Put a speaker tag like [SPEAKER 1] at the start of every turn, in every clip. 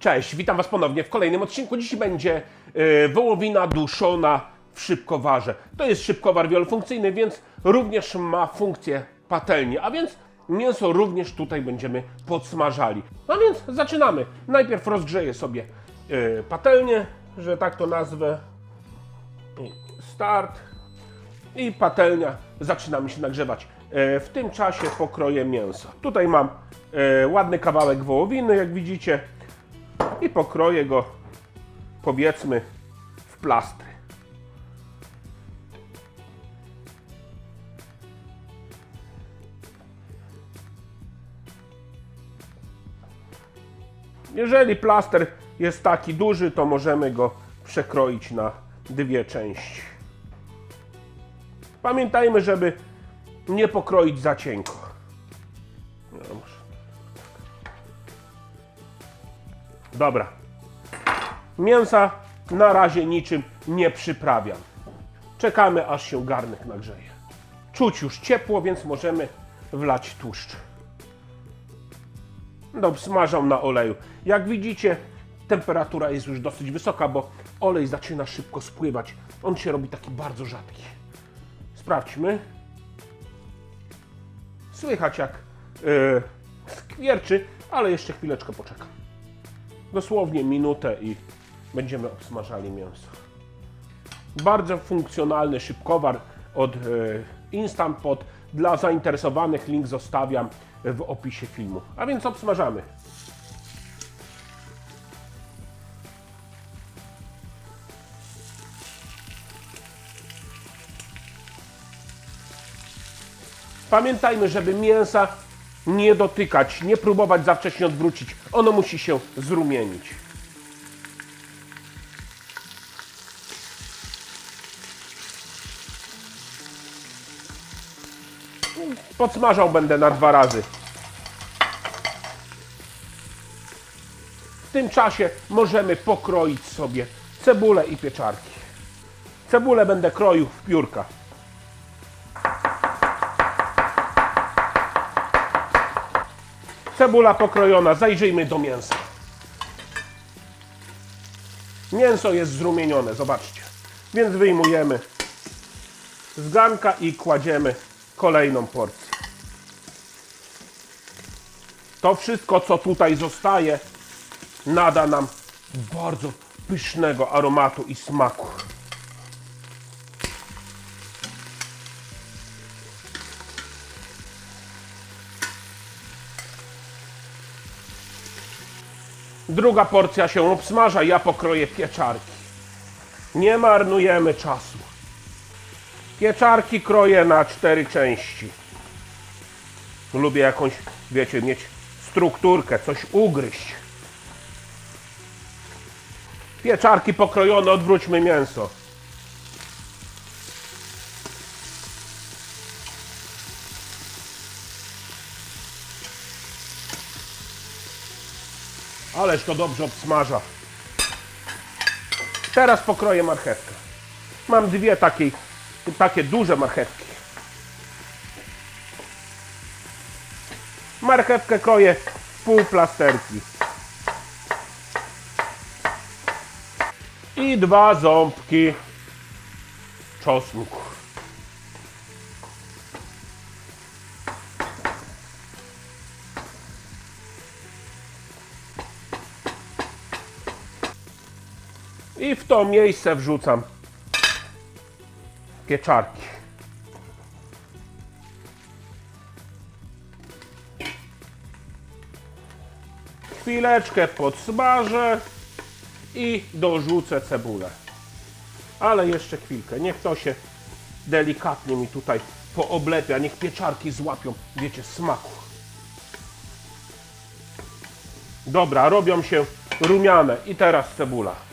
[SPEAKER 1] Cześć, witam Was ponownie w kolejnym odcinku. Dziś będzie e, wołowina duszona w szybkowarze. To jest szybkowar wielofunkcyjny, więc również ma funkcję patelni, a więc mięso również tutaj będziemy podsmażali. No więc zaczynamy. Najpierw rozgrzeję sobie e, patelnię, że tak to nazwę. Start. I patelnia zaczyna mi się nagrzewać. E, W tym czasie pokroję mięso. Tutaj mam ładny kawałek wołowiny, jak widzicie i pokroję go powiedzmy w plastry. Jeżeli plaster jest taki duży, to możemy go przekroić na dwie części. Pamiętajmy, żeby nie pokroić za cienko. No, może. Dobra. Mięsa na razie niczym nie przyprawiam. Czekamy aż się garnek nagrzeje. Czuć już ciepło, więc możemy wlać tłuszcz. No, smażą na oleju. Jak widzicie, temperatura jest już dosyć wysoka, bo olej zaczyna szybko spływać. On się robi taki bardzo rzadki. Sprawdźmy. Słychać jak yy, skwierczy, ale jeszcze chwileczkę poczekam. Dosłownie minutę i będziemy obsmażali mięso. Bardzo funkcjonalny szybkowar od e, Instant Pot. Dla zainteresowanych link zostawiam w opisie filmu. A więc obsmażamy. Pamiętajmy, żeby mięsa nie dotykać, nie próbować za wcześnie odwrócić. Ono musi się zrumienić. Podsmażał będę na dwa razy. W tym czasie możemy pokroić sobie cebulę i pieczarki. Cebulę będę kroił w piórka. Cebula pokrojona, zajrzyjmy do mięsa. Mięso jest zrumienione, zobaczcie. Więc wyjmujemy z garnka i kładziemy kolejną porcję. To wszystko, co tutaj zostaje, nada nam bardzo pysznego aromatu i smaku. Druga porcja się obsmaża, ja pokroję pieczarki. Nie marnujemy czasu. Pieczarki kroję na cztery części. Lubię jakąś, wiecie, mieć strukturkę, coś ugryźć. Pieczarki pokrojone, odwróćmy mięso. Ależ to dobrze obsmaża. Teraz pokroję marchewkę. Mam dwie takie, takie duże marchewki. Marchewkę kroję w pół plasterki. I dwa ząbki czosnku. I w to miejsce wrzucam pieczarki. Chwileczkę podsmażę i dorzucę cebulę. Ale jeszcze chwilkę, niech to się delikatnie mi tutaj pooblepia, niech pieczarki złapią, wiecie, smaku. Dobra, robią się rumiane i teraz cebula.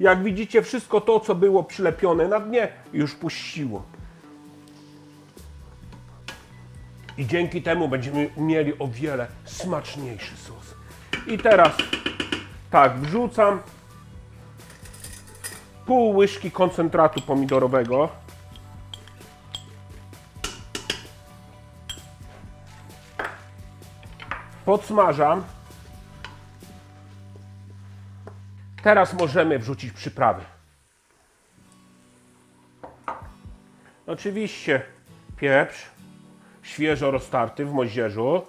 [SPEAKER 1] Jak widzicie, wszystko to, co było przylepione na dnie, już puściło. I dzięki temu będziemy mieli o wiele smaczniejszy sos. I teraz tak, wrzucam pół łyżki koncentratu pomidorowego. Podsmażam Teraz możemy wrzucić przyprawy. Oczywiście pieprz świeżo roztarty w moździerzu.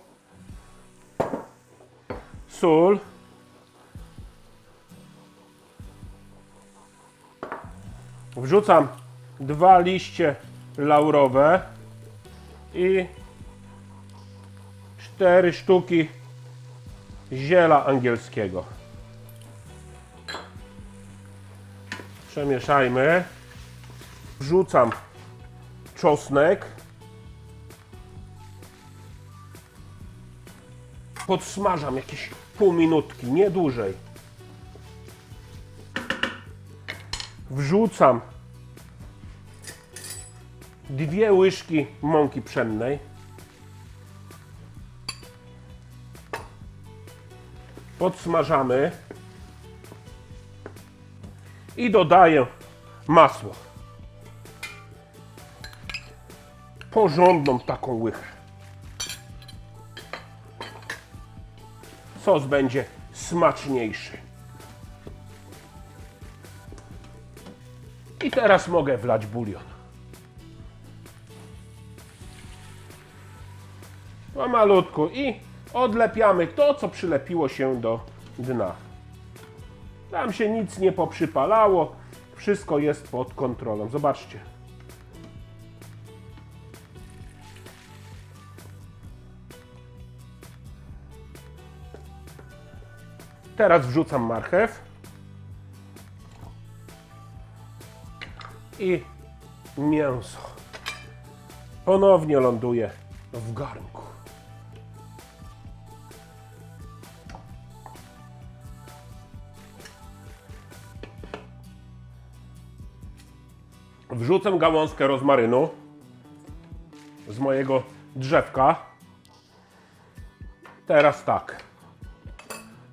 [SPEAKER 1] Sól. Wrzucam dwa liście laurowe i cztery sztuki ziela angielskiego. Przemieszajmy. Wrzucam czosnek. Podsmażam jakieś pół minutki, nie dłużej. Wrzucam dwie łyżki mąki pszennej. Podsmażamy i dodaję masło. Porządną taką łychę. Sos będzie smaczniejszy. I teraz mogę wlać bulion. Pomalutku i odlepiamy to, co przylepiło się do dna. Tam się nic nie poprzypalało. Wszystko jest pod kontrolą. Zobaczcie. Teraz wrzucam marchew. I mięso. Ponownie ląduje w garnku. Wrzucę gałązkę rozmarynu z mojego drzewka. Teraz tak.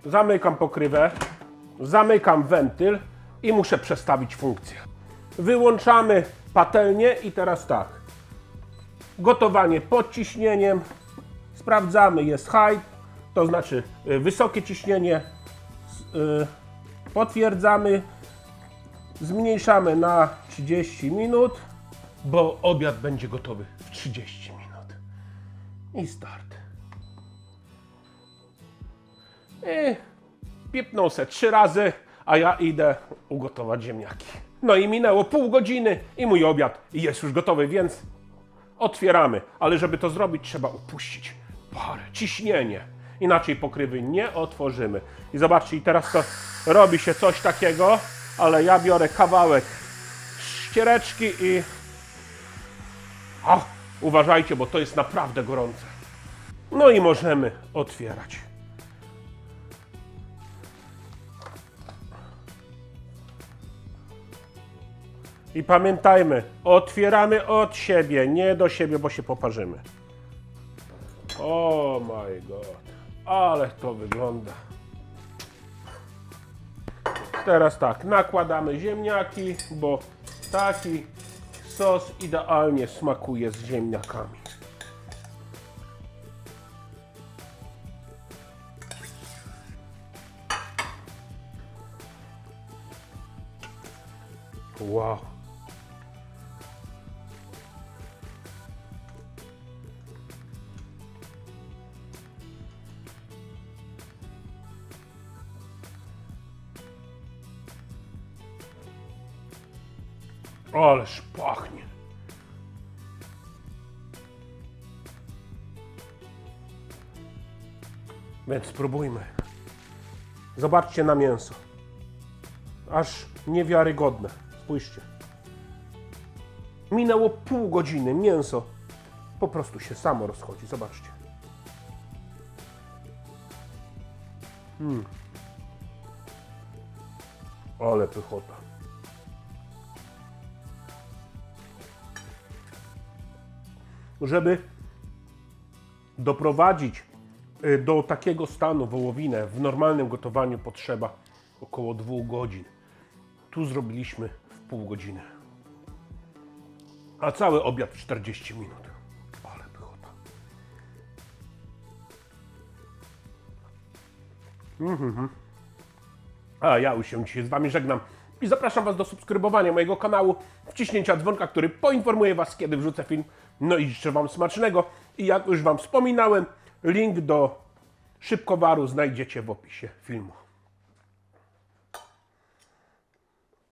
[SPEAKER 1] Zamykam pokrywę, zamykam wentyl i muszę przestawić funkcję. Wyłączamy patelnię i teraz tak. Gotowanie pod ciśnieniem. Sprawdzamy, jest high, to znaczy y, wysokie ciśnienie. Y, Potwierdzamy, zmniejszamy na 30 minut, bo obiad będzie gotowy w 30 minut. I start. I piepnął se trzy razy, a ja idę ugotować ziemniaki. No i minęło pół godziny i mój obiad jest już gotowy, więc otwieramy. Ale żeby to zrobić, trzeba upuścić parę, ciśnienie. Inaczej pokrywy nie otworzymy. I zobaczcie, i teraz to robi się coś takiego, ale ja biorę kawałek ściereczki i... O, uważajcie, bo to jest naprawdę gorące. No i możemy otwierać. I pamiętajmy, otwieramy od siebie, nie do siebie, bo się poparzymy. O my god, ale to wygląda. Teraz tak, nakładamy ziemniaki, bo taki sos idealnie smakuje z ziemniakami. Wow. Ależ pachnie. Więc spróbujmy. Zobaczcie na mięso. Aż niewiarygodne. Spójrzcie. Minęło pół godziny. Mięso po prostu się samo rozchodzi. Zobaczcie. Hmm. Ale pychota. Żeby doprowadzić y, do takiego stanu wołowinę w normalnym gotowaniu potrzeba około dwóch godzin. Tu zrobiliśmy w pół godziny. A cały obiad 40 minut. Ale pychota. A ja już się dzisiaj z Wami żegnam i zapraszam Was do subskrybowania mojego kanału, wciśnięcia dzwonka, który poinformuje Was, kiedy wrzucę film. No i życzę Wam smacznego. I jak już Wam wspominałem, link do szybkowaru znajdziecie w opisie filmu.